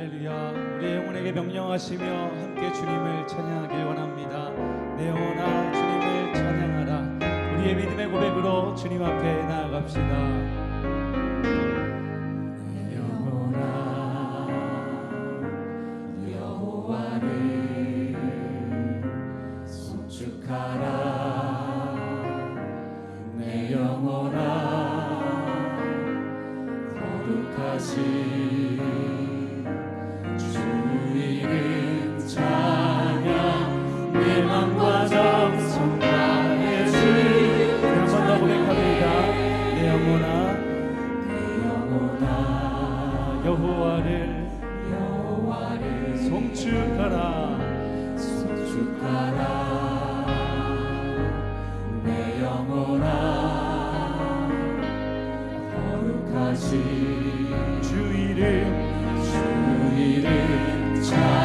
할렐루야. 우리 영혼에게 명령하시며 함께 주님을 찬양하길 원합니다. 내 영혼아 주님을 찬양하라. 우리의 믿음의 고백으로 주님 앞에 나아갑시다. 영원아 거룩하신 child.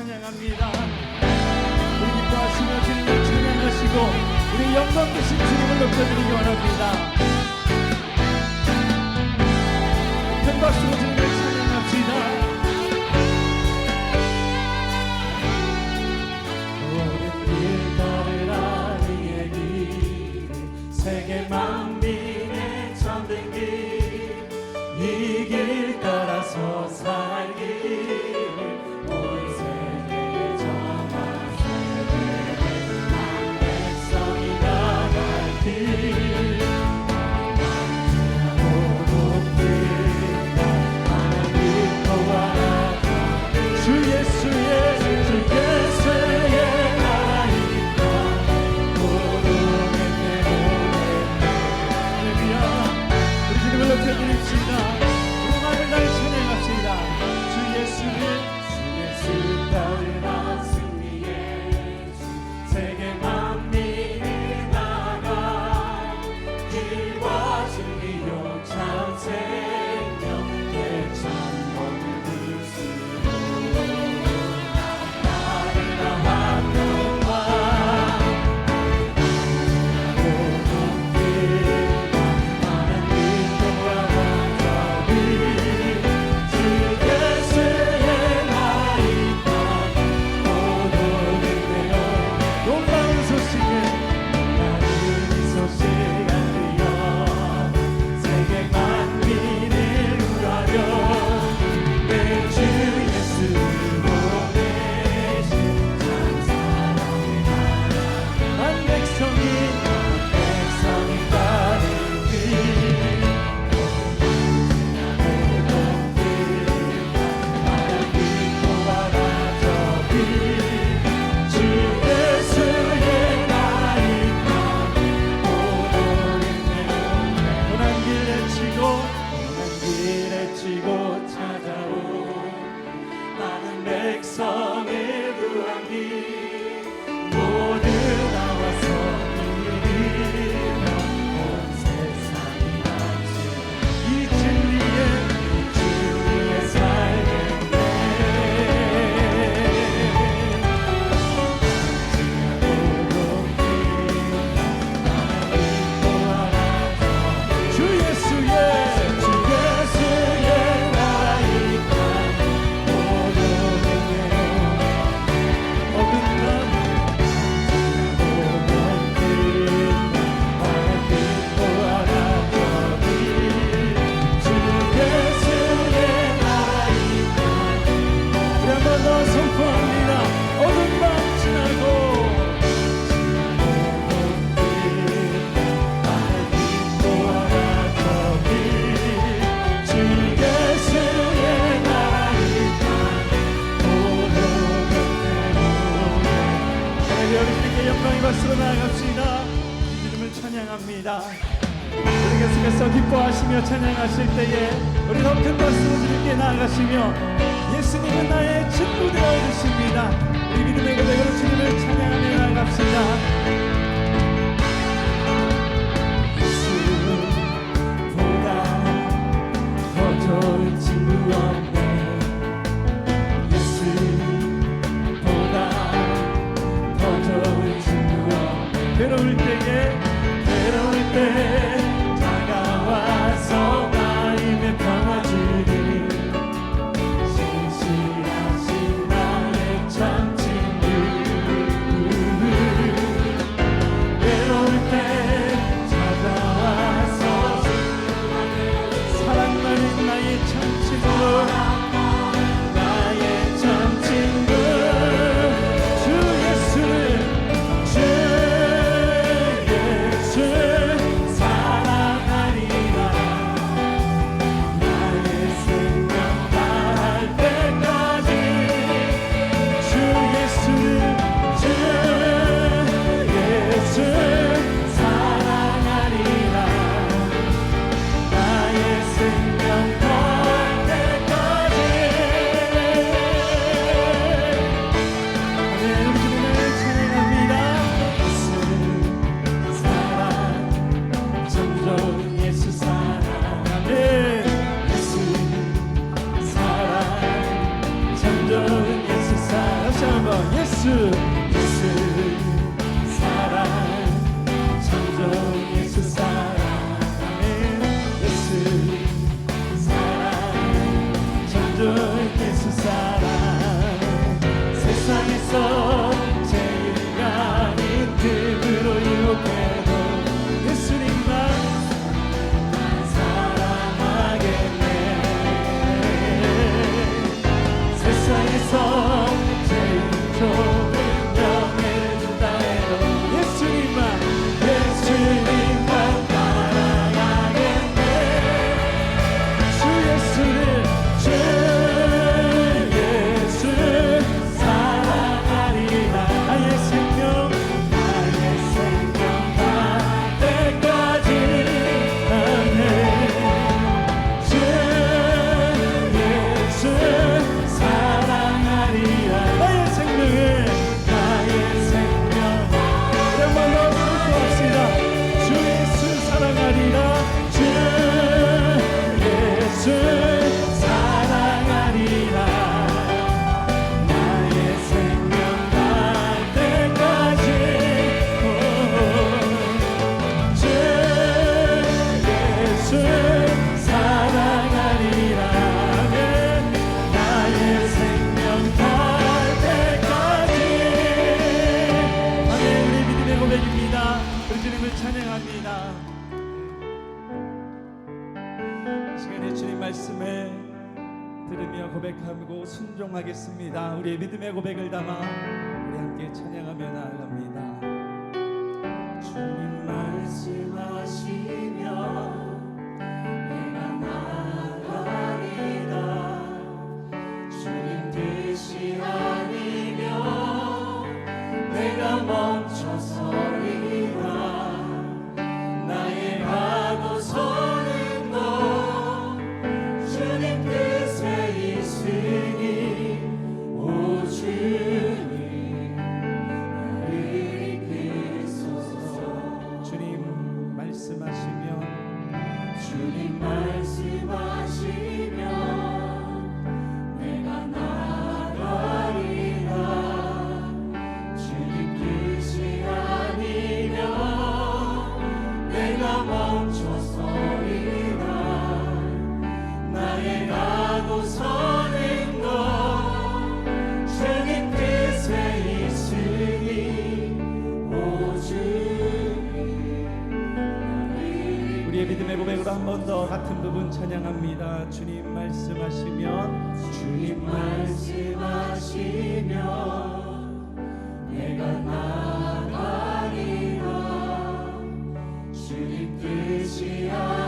찬양합니다. 우리 기뻐하시며 주님을 찬양하시고 우리 영광 되신 주님을 높여드리기 원합니다. 큰 박수로 주님을 찬양합시다. 오랜 길 걸으라 우리의 길을 세계 만 하나님께 영광의 박수로 나아갑시다. 주님을 찬양합니다. 계속해서 기뻐하시며 찬양하실 때에 우리 더 큰 박수로 주님께 나아가시며 예수님은 나의 친구 되어 주십니다. 우리 믿음의 고백으로 주님을 찬양하며 나아갑시다. 좋은 친구와 들으며 고백하고 순종하겠습니다. 우리의 믿음의 고백을 담아 우리 함께 찬양하며 나아갑니다. 믿음의 고백으로 한 번 더 같은 부분 찬양합니다. 주님 말씀하시면 주님 말씀하시면 내가 나가리라 주님 뜻이야.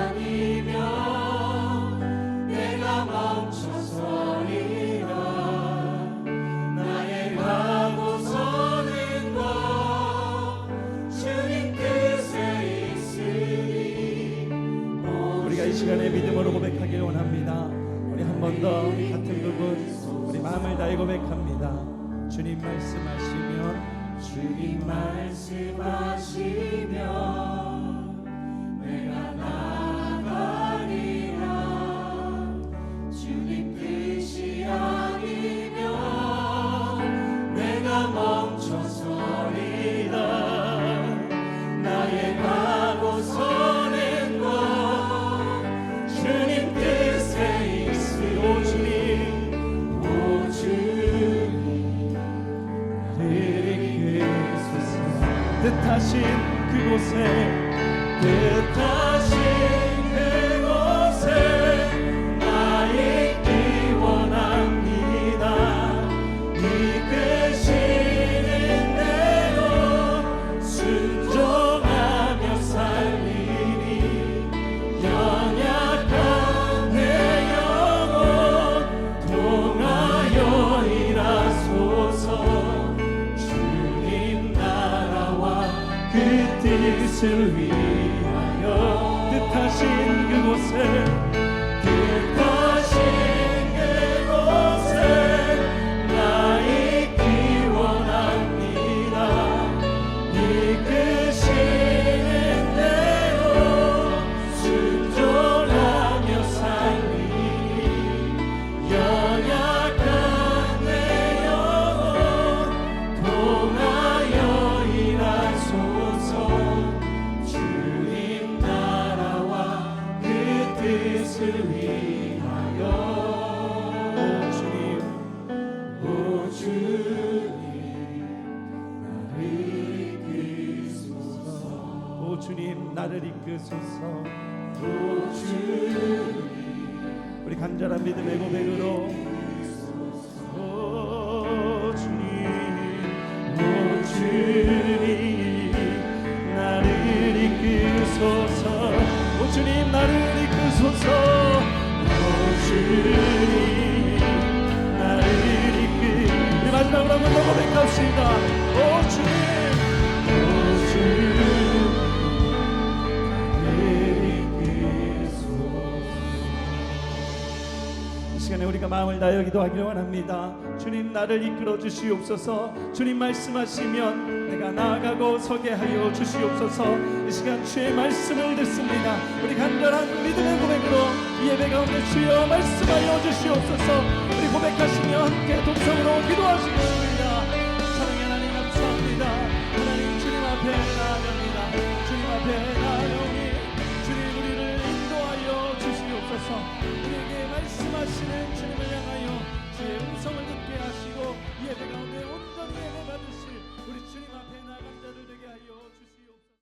하신 그곳에 주님 오 주님 나를 이끄소서. 오 주님 나를 이끄소서. 오 주님 우리 간절한 믿음의 고백으로. 오 주님 오 주님 우리가 마음을 다하여 기도하기를 원합니다. 주님 나를 이끌어 주시옵소서. 주님 말씀하시면 나아가고 서게 하여 주시옵소서. 이 시간 주의 말씀을 듣습니다. 우리 간절한 믿음의 고백으로 이 예배 가운데 주여 말씀하여 주시옵소서. 우리 고백하시며 함께 동성으로 기도하시겠습니다. 사랑의 하나님 감사합니다. 하나님 주님 앞에 나아갑니다. 주님 앞에 나아오니 주님 우리를 인도하여 주시옵소서 우리에게 말씀하시는 주님을 향하여 주의 음성을 듣게 하시고 예배 가운데 온전히 예배 받으실 우리 주님 앞에 나간 자들 되게 하여